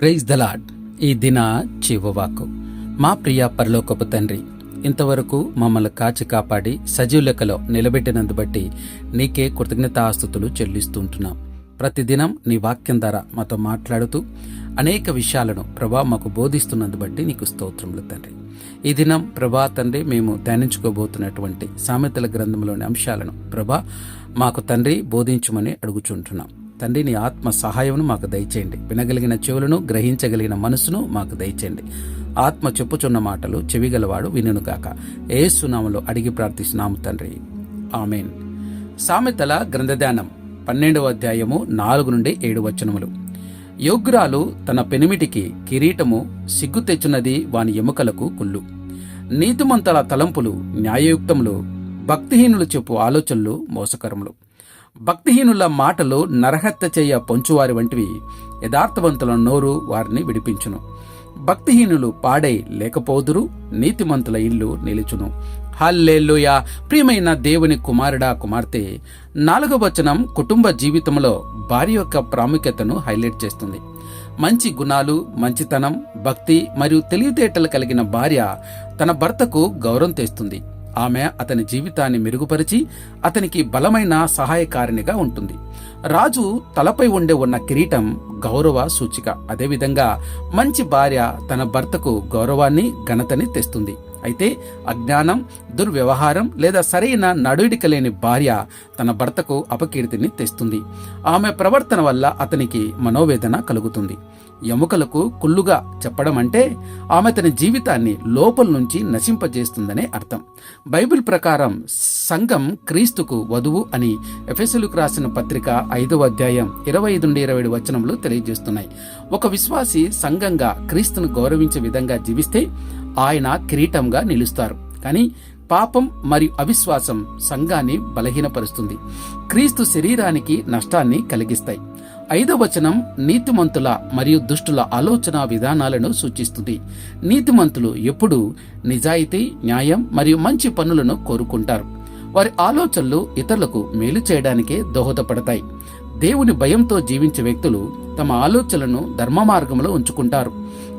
Praise the Lord ఈ దిన చివవాకు మా ప్రియ పరలోకపు తండ్రి ఇంతవరకు మమ్మల్ని కాచి కాపాడి సజీవ లెక్కలో నిలబెట్టినందు బట్టి నీకే కృతజ్ఞతాస్తుతులు చెల్లిస్తుంటున్నాం. ప్రతిదినం నీ వాక్యం ద్వారా మాతో మాట్లాడుతూ అనేక విషయాలను ప్రభా మాకు బోధిస్తున్నందు బట్టి నీకు స్తోత్రములు తండ్రి. ఈ దినం ప్రభా తండ్రి మేము ధ్యానించుకోబోతున్నటువంటి సామెతల గ్రంథంలోని అంశాలను ప్రభా మాకు తండ్రి బోధించమని అడుగుచుంటున్నాం. తండ్రి నీ ఆత్మ సహాయమును మాకు దయచేయండి. వినగలిగిన చెవులను గ్రహించగలిగిన మనసును మాకు దయచేయండి. ఆత్మ చెప్పుచున్న మాటలు చెవిగలవాడు వినుగాక ఏసునామలో అడిగి ప్రార్థిస్తున్నాము తండ్రి. ఆమెన్. సామెతల గ్రంథధ్యానం పన్నెండవ అధ్యాయము నాలుగు నుండి ఏడు వచనములు. యోగ్రాలు తన పెనిమిటికి కిరీటము సిగ్గు తెచ్చున్నది వాని ఎముకలకు కుళ్ళు. నీతిమంతల తలంపులు న్యాయయుక్తములు భక్తిహీనులు చెప్పు ఆలోచనలు మోసకరములు. భక్తిహీనుల మాటలు నరహత్య చేయ పొంచువారి వంటివి యథార్థవంతుల నోరు వారిని విడిపించును. భక్తిహీనులు పాడై లేకపోదురు నీతిమంతుల ఇల్లు నిలుచును. హల్లెల్లుయా ప్రియమైన దేవుని కుమారుడా కుమార్తె! నాలుగవ వచనం కుటుంబ జీవితంలో భార్య యొక్క ప్రాముఖ్యతను హైలైట్ చేస్తుంది. మంచి గుణాలు మంచితనం భక్తి మరియు తెలివితేటలు కలిగిన భార్య తన భర్తకు గౌరవం తెస్తుంది. ఆమె అతని జీవితాన్ని మెరుగుపరిచి అతనికి బలమైన సహాయకారిణిగా ఉంటుంది. రాజు తలపై ఉండే ఉన్న కిరీటం గౌరవ సూచిక. అదేవిధంగా మంచి భార్య తన భర్తకు గౌరవాన్ని ఘనతని తెస్తుంది. అయితే అజ్ఞానం దుర్వ్యవహారం లేదా సరైన నడుడిక లేని భార్య తన భర్తకు అపకీర్తిని తెస్తుంది. ఆమె ప్రవర్తన వల్ల అతనికి మనోవేదన కలుగుతుంది. ఎముకలకు కుళ్ళుగా చెప్పడం అంటే ఆమె తన జీవితాన్ని లోపల నుంచి నశింపజేస్తుందనే అర్థం. బైబిల్ ప్రకారం సంఘం క్రీస్తుకు వధువు అని ఎఫెసులకు రాసిన పత్రిక ఐదవ అధ్యాయం ఇరవై ఐదు నుండి ఇరవై ఏడు వచనములు తెలియజేస్తున్నాయి. ఒక విశ్వాసి సంఘంగా క్రీస్తును గౌరవించే విధంగా జీవిస్తే ఆయన కిరీటంగా నిలుస్తారు. కానీ పాపం మరియు అవిశ్వాసం సంఘాన్ని బలహీనపరుస్తుంది. క్రీస్తు శరీరానికి నష్టాన్ని కలిగిస్తాయి. ఐదవ వచనం నీతిమంతుల మరియు దుష్టుల ఆలోచన విధానాలను సూచిస్తుంది. నీతిమంతులు ఎప్పుడూ నిజాయితీ న్యాయం మరియు మంచి పనులను కోరుకుంటారు. వారి ఆలోచనలు ఇతరులకు మేలు చేయడానికే దోహదపడతాయి. దేవుని భయంతో జీవించే వ్యక్తులు తమ ఆలోచనలను ధర్మ మార్గంలో ఉంచుకుంటారు.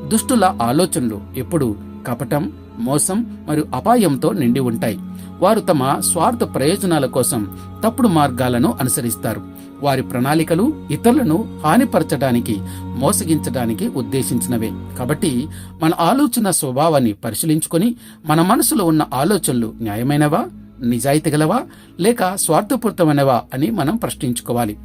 దుష్టుల ఆలోచనలు ఎప్పుడు కపటం మోసం మరియు అపాయంతో నిండి ఉంటాయి. వారు తమ స్వార్థ ప్రయోజనాల కోసం తప్పుడు మార్గాలను అనుసరిస్తారు. వారి ప్రణాళికలు ఇతరులను హానిపరచడానికి మోసగించడానికి ఉద్దేశించినవే. కాబట్టి మన ఆలోచన స్వభావాన్ని పరిశీలించుకొని మన మనసులో ఉన్న ఆలోచనలు న్యాయమైనవా నిజాయితీ గలవా లేక స్వార్థపూరితమైనవా అని మనం ప్రశ్నించుకోవాలి.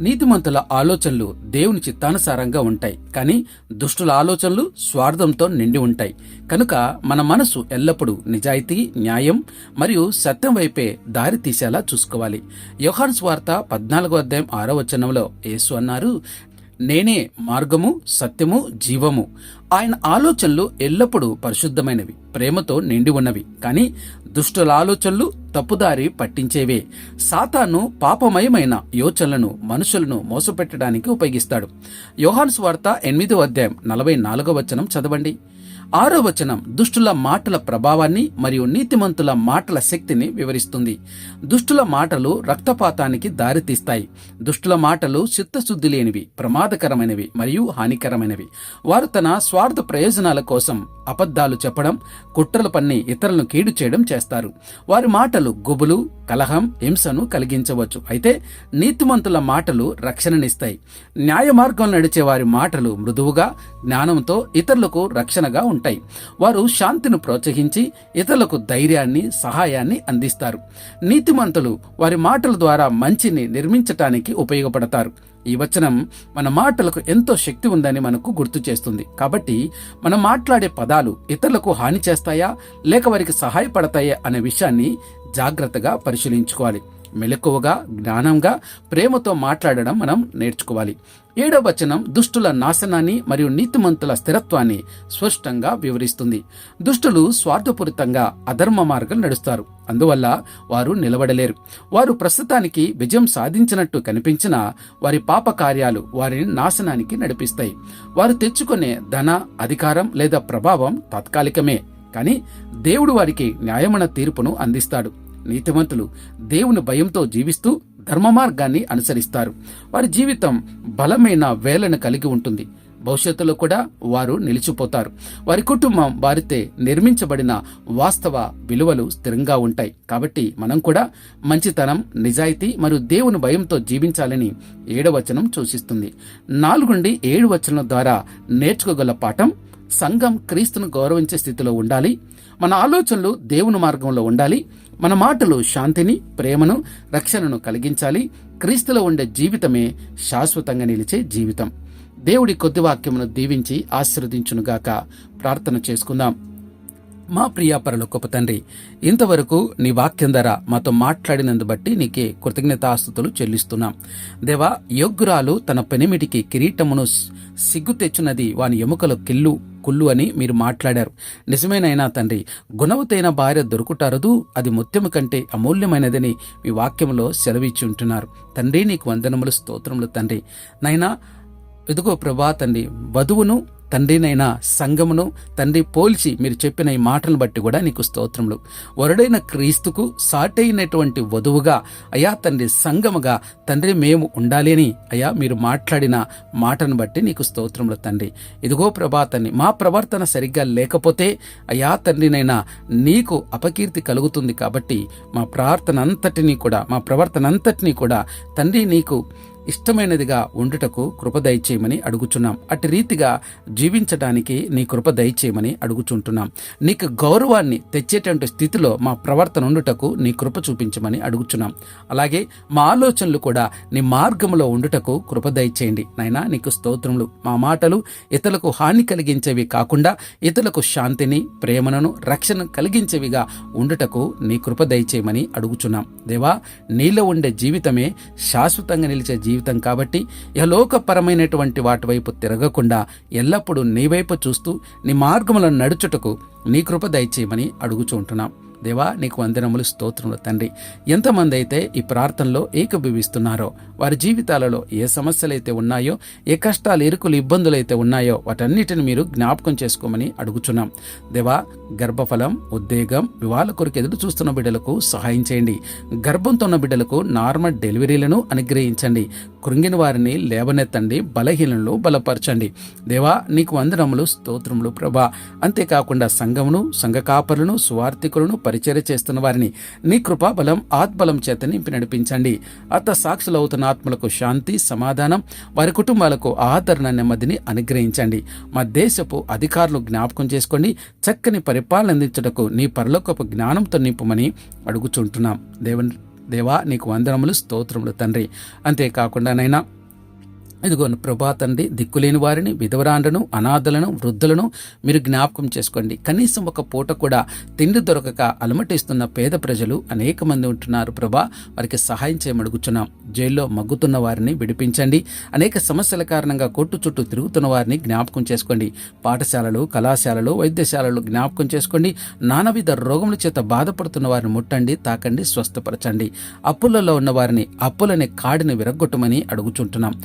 నీతిమంతుల ఆలోచనలు దేవుని చిత్తానుసారంగా ఉంటాయి. కానీ దుష్టుల ఆలోచనలు స్వార్థంతో నిండి ఉంటాయి. కనుక మన మనసు ఎల్లప్పుడూ నిజాయితీ న్యాయం మరియు సత్యం వైపే దారి తీసేలా చూసుకోవాలి. యోహాన్ స్వార్త పద్నాలుగో అధ్యాయం ఆరో వచనంలో యేసు అన్నారు నేనే మార్గము సత్యము జీవము. ఆయన ఆలోచనలు ఎల్లప్పుడూ పరిశుద్ధమైనవి. ప్రేమతో నిండి ఉన్నవి. కానీ దుష్టుల ఆలోచనలు తప్పుదారి పట్టించేవే. సాతాను పాపమయమైన యోచనలను మనుషులను మోసపెట్టడానికి ఉపయోగిస్తాడు. యోహాన్స్ వార్త ఎనిమిదో అధ్యాయం నలభై నాలుగో వచనం చదవండి. ఆరో వచనం దుష్టుల మాటల ప్రభావాన్ని మరియు నీతిమంతుల మాటల శక్తిని వివరిస్తుంది. దుష్టుల మాటలు రక్తపాతానికి దారితీస్తాయి దుష్టుల మాటలు చిత్తశుద్ధి లేనివి ప్రమాదకరమైనవి మరియు హానికరమైనవి. వారు తన స్వార్థ ప్రయోజనాల కోసం అబద్ధాలు చెప్పడం కుట్రలు పన్ని ఇతరులను కీడు చేయడం చేస్తారు. వారి మాటలు గుబులు కలహం హింసను కలిగించవచ్చు. అయితే నీతిమంతుల మాటలు రక్షణనిస్తాయి. న్యాయ మార్గం నడిచే వారి మాటలు మృదువుగా జ్ఞానంతో ఇతరులకు రక్షణగా ఉంటాయి. వారు శాంతిని ప్రోత్సహించి ఇతరులకు ధైర్యాన్ని సహాయాన్ని అందిస్తారు. నీతిమంతులు వారి మాటల ద్వారా మంచిని నిర్మించటానికి ఉపయోగపడతారు. ఈ వచనం మన మాటలకు ఎంతో శక్తి ఉందని మనకు గుర్తు చేస్తుంది. కాబట్టి మనం మాట్లాడే పదాలు ఇతరులకు హాని చేస్తాయా లేక వారికి సహాయపడతాయా అనే విషయాన్ని జాగ్రత్తగా పరిశీలించుకోవాలి. మెలకువగా జ్ఞానంగా ప్రేమతో మాట్లాడడం మనం నేర్చుకోవాలి. ఏడవ వచనం దుష్టుల నాశనాన్ని మరియు నీతిమంతుల స్థిరత్వాన్ని స్పష్టంగా వివరిస్తుంది. దుష్టులు స్వార్థపూరితంగా అధర్మ మార్గం నడుస్తారు. అందువల్ల వారు నిలబడలేరు. వారు ప్రస్తుతానికి విజయం సాధించినట్టు కనిపించినా వారి పాప కార్యాలు వారిని నాశనానికి నడిపిస్తాయి. వారు తెచ్చుకునే ధన అధికారం లేదా ప్రభావం తాత్కాలికమే. కానీ దేవుడు వారికి న్యాయమైన తీర్పును అందిస్తాడు. నీతిమంతులు దేవుని భయంతో జీవిస్తూ ధర్మ మార్గాన్ని అనుసరిస్తారు. వారి జీవితం బలమైన వేలను కలిగి ఉంటుంది. భవిష్యత్తులో కూడా వారు నిలిచిపోతారు. వారి కుటుంబం వారితే నిర్మించబడిన వాస్తవ విలువలు స్థిరంగా ఉంటాయి. కాబట్టి మనం కూడా మంచితనం నిజాయితీ మరియు దేవుని భయంతో జీవించాలని ఏడవచనం సూచిస్తుంది. నాలుగు నుండి ఏడు వచనం ద్వారా నేర్చుకోగల పాఠం సంఘం క్రీస్తును గౌరవించే స్థితిలో ఉండాలి. మన ఆలోచనలు దేవుని మార్గంలో ఉండాలి. మన మాటలు శాంతిని ప్రేమను రక్షణను కలిగించాలి. క్రీస్తులో ఉండే జీవితమే శాశ్వతంగా నిలిచే జీవితం. దేవుడి కొద్ది వాక్యమును దీవించి ఆశీర్వదించునుగాక ప్రార్థన చేసుకుందాం. మా ప్రియాపరల గొప్ప తండ్రి ఇంతవరకు నీ వాక్యం ధర మాతో మాట్లాడినందు బట్టి నీకే కృతజ్ఞతాస్తుతులు చెల్లిస్తున్నాం. దేవా యోగ్యురాలు తన పెనిమిటికి కిరీటమును సిగ్గు తెచ్చున్నది వాని ఎముకల కిల్లు. కుళ్ళు అని మీరు మాట్లాడారు. నిజమేనైనా తండ్రి గుణవతైన భార్య దొరుకుటారదు అది ముత్యము కంటే అమూల్యమైనదని మీ వాక్యంలో సెలవిచ్చి ఉంటున్నారు. తండ్రి నీకు వందనములు స్తోత్రములు తండ్రి. నైనా ఇదిగో ప్రభా తండ్రి వధువును తండ్రినైనా సంఘమును తండ్రి పోల్చి మీరు చెప్పిన ఈ మాటను బట్టి కూడా నీకు స్తోత్రములు. వరుడైన క్రీస్తుకు సాటైనటువంటి వధువుగా అయా తండ్రి సంఘముగా తండ్రి మేము ఉండాలి అని అయా మీరు మాట్లాడిన మాటను బట్టి నీకు స్తోత్రములు తండ్రి. ఇదిగో ప్రభా తండ్రి మా ప్రవర్తన సరిగ్గా లేకపోతే అయా తండ్రినైనా నీకు అపకీర్తి కలుగుతుంది కాబట్టి మా ప్రార్థన అంతటినీ కూడా మా ప్రవర్తన అంతటినీ కూడా తండ్రి నీకు ఇష్టమైనదిగా ఉండుటకు కృప దయచేయమని అడుగుచున్నాం. అటు రీతిగా జీవించడానికి నీ కృప దయచేయమని అడుగుచుంటున్నాం. నీకు గౌరవాన్ని తెచ్చేటువంటి స్థితిలో మా ప్రవర్తన ఉండుటకు నీ కృప చూపించమని అడుగుచున్నాం. అలాగే మా ఆలోచనలు కూడా నీ మార్గంలో ఉండుటకు కృప దయచేయండి. నాయనా నీకు స్తోత్రములు. మా మాటలు ఇతరులకు హాని కలిగించేవి కాకుండా ఇతరులకు శాంతిని ప్రేమను రక్షణ కలిగించేవిగా ఉండుటకు నీ కృప దయచేయమని అడుగుచున్నాం. దేవా నీలో ఉండే జీవితమే శాశ్వతంగా నిలిచే జీవితం. జీవితం కాబట్టి యలోకపరమైనటువంటి వాటి వైపు తిరగకుండా ఎల్లప్పుడూ నీ వైపు చూస్తూ నీ మార్గములను నడుచుటకు నీ కృప దయచేయమని అడుగుచుంటున్నాం. దేవా నీకు వందనములు స్తోత్రములు తండ్రి. ఎంతమంది అయితే ఈ ప్రార్థనలో ఏకభవిస్తున్నారో వారి జీవితాలలో ఏ సమస్యలైతే ఉన్నాయో ఏ కష్టాలు ఇరుకులు ఇబ్బందులు అయితే ఉన్నాయో వాటన్నిటిని మీరు జ్ఞాపకం చేసుకోమని అడుగుచున్నాం. దేవా గర్భఫలం ఉద్వేగం వివాహ కొరకు ఎదురు చూస్తున్న బిడ్డలకు సహాయం చేయండి. గర్భంతో ఉన్న బిడ్డలకు నార్మల్ డెలివరీలను అనుగ్రహించండి. కృంగిన వారిని లేవనెత్తండి బలహీనలు బలపరచండి. దేవా నీకు వందనములు స్తోత్రములు ప్రభా. అంతేకాకుండా సంఘమును సంఘ కాపరులను సువార్థికులను పరిచర్య చేస్తున్న వారిని నీ కృపాబలం ఆత్మలం చేత నింపి నడిపించండి. అత్త సాక్షులు అవుతున్న ఆత్మలకు శాంతి సమాధానం వారి కుటుంబాలకు ఆదరణ నెమ్మదిని అనుగ్రహించండి. మా దేశపు అధికారులు జ్ఞాపకం చేసుకోండి. చక్కని పరిపాలన అందించటకు నీ పరలోకపు జ్ఞానంతో నింపమని అడుగుచుంటున్నాం. దేవుని దేవా నీకు వందనములు స్తోత్రములు తండ్రి. అంతేకాకుండా నైనా ఇదిగో ప్రభా తండ్రి దిక్కులేని వారిని విధవరాండ్రను అనాథలను వృద్ధులను మీరు జ్ఞాపకం చేసుకోండి. కనీసం ఒక పూట కూడా తిండి దొరకక అలమటిస్తున్న పేద ప్రజలు అనేక మంది ఉంటున్నారు ప్రభా. వారికి సహాయం చేయమడుగుచున్నాం. జైల్లో మగ్గుతున్న వారిని విడిపించండి. అనేక సమస్యల కారణంగా కొట్టు చుట్టూ తిరుగుతున్న వారిని జ్ఞాపకం చేసుకోండి. పాఠశాలలు కళాశాలలు వైద్యశాలలు జ్ఞాపకం చేసుకోండి. నానావిధ రోగముల చేత బాధపడుతున్న వారిని ముట్టండి తాకండి స్వస్థపరచండి. అప్పులలో ఉన్న వారిని అప్పులనే కాడిని విరగొట్టమని అడుగుచుంటున్నాం.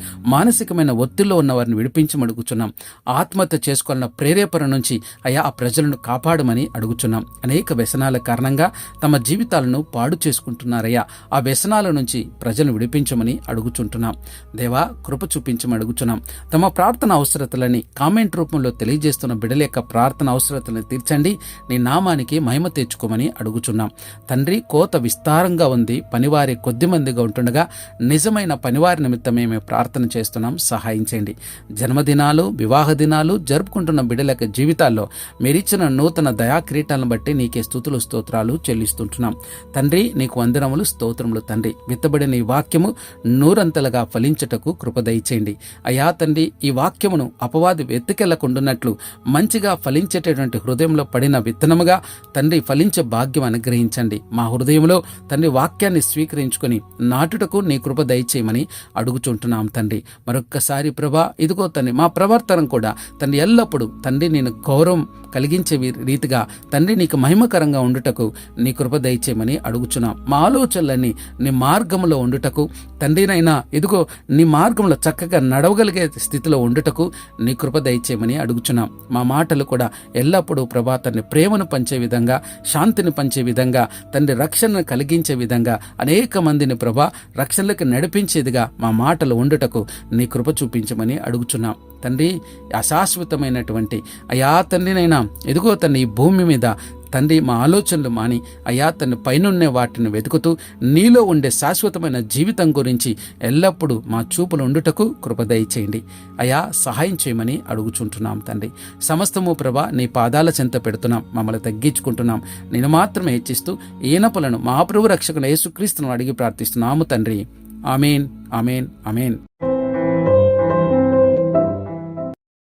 మానసికమైన ఒత్తిడిలో ఉన్న వారిని విడిపించమడుగుచున్నాం ఆత్మహత్య చేసుకోవాలన్న ప్రేరేపణ నుంచి అయా ఆ ప్రజలను కాపాడమని అడుగుచున్నాం. అనేక వ్యసనాల కారణంగా తమ జీవితాలను పాడు చేసుకుంటున్నారయ్యా. ఆ వ్యసనాల నుంచి ప్రజలను విడిపించమని అడుగుచుంటున్నాం. దేవా కృప చూపించమని అడుగుచున్నాం. తమ ప్రార్థన అవసరతలని కామెంట్ రూపంలో తెలియజేస్తున్న బిడల యొక్క ప్రార్థన అవసరతలను తీర్చండి. నీ నామానికి మహిమ తెచ్చుకోమని అడుగుచున్నాం. తండ్రి కోత విస్తారంగా ఉంది. పనివారి కొద్ది మందిగా ఉంటుండగా నిజమైన పనివారి నిమిత్తమే మేము ప్రార్థన చేస్తున్నాం. సహాయం చేయండి. జన్మదినాలు వివాహ దినాలు జరుపుకుంటున్న బిడ్డల యొక్క జీవితాల్లో మీరిచ్చిన నూతన దయా కిరీటాలను బట్టి నీకే స్థుతులు స్తోత్రాలు చెల్లిస్తుంటున్నాం. తండ్రి నీకు వందనములు స్తోత్రములు తండ్రి. విత్తబడిన ఈ వాక్యము నూరంతలుగా ఫలించటకు కృపదయచేయండి అయా తండ్రి ఈ వాక్యమును అపవాది వెతుకెళ్ళకుండున్నట్లు మంచిగా ఫలించేటటువంటి హృదయంలో పడిన విత్తనముగా తండ్రి ఫలించే భాగ్యం అనుగ్రహించండి. మా హృదయంలో తండ్రి వాక్యాన్ని స్వీకరించుకొని నాటుటకు నీ కృప దయచేయమని అడుగుచుంటున్నాం తండ్రి. మరొక్కసారి ప్రభా ఇదిగో తండ్రి మా ప్రవర్తన కూడా తండ్రి ఎల్లప్పుడూ తండ్రి నేను గౌరవం కలిగించే రీతిగా తండ్రి నీకు మహిమకరంగా ఉండుటకు నీ కృప దయచేయమని అడుగుచున్నాం. మా ఆలోచనలన్నీ నీ మార్గంలో ఉండుటకు తండ్రినైనా ఇదిగో నీ మార్గంలో చక్కగా నడవగలిగే స్థితిలో ఉండుటకు నీ కృప దయచేయమని అడుగుచున్నాం. మా మాటలు కూడా ఎల్లప్పుడూ ప్రభా తండ్రి ప్రేమను పంచే విధంగా శాంతిని పంచే విధంగా తండ్రి రక్షణను కలిగించే విధంగా అనేక మందిని ప్రభా రక్షణలకు నడిపించేదిగా మా మాటలు ఉండుటకు నీ కృప చూపించమని అడుగుచున్నాం. తండ్రి అశాశ్వతమైనటువంటి అయా తండ్రినైనా ఎదుగో తండ్రి ఈ భూమి మీద తండ్రి మా ఆలోచనలు మాని అయా తన పైనున్నే వాటిని వెతుకుతూ నీలో ఉండే శాశ్వతమైన జీవితం గురించి ఎల్లప్పుడూ మా చూపులు ఉండుటకు కృపదయ చేయండి అయా సహాయం చేయమని అడుగుచుంటున్నాం తండ్రి. సమస్తము ప్రభా నీ పాదాల చెంత పెడుతున్నాం. మమ్మల్ని తగ్గించుకుంటున్నాం. నేను మాత్రమే హెచ్చిస్తూ ఈనపులను మా ప్రభు రక్షకుని యేసుక్రీస్తును అడిగి ప్రార్థిస్తున్నాము తండ్రి. Amen amen amen.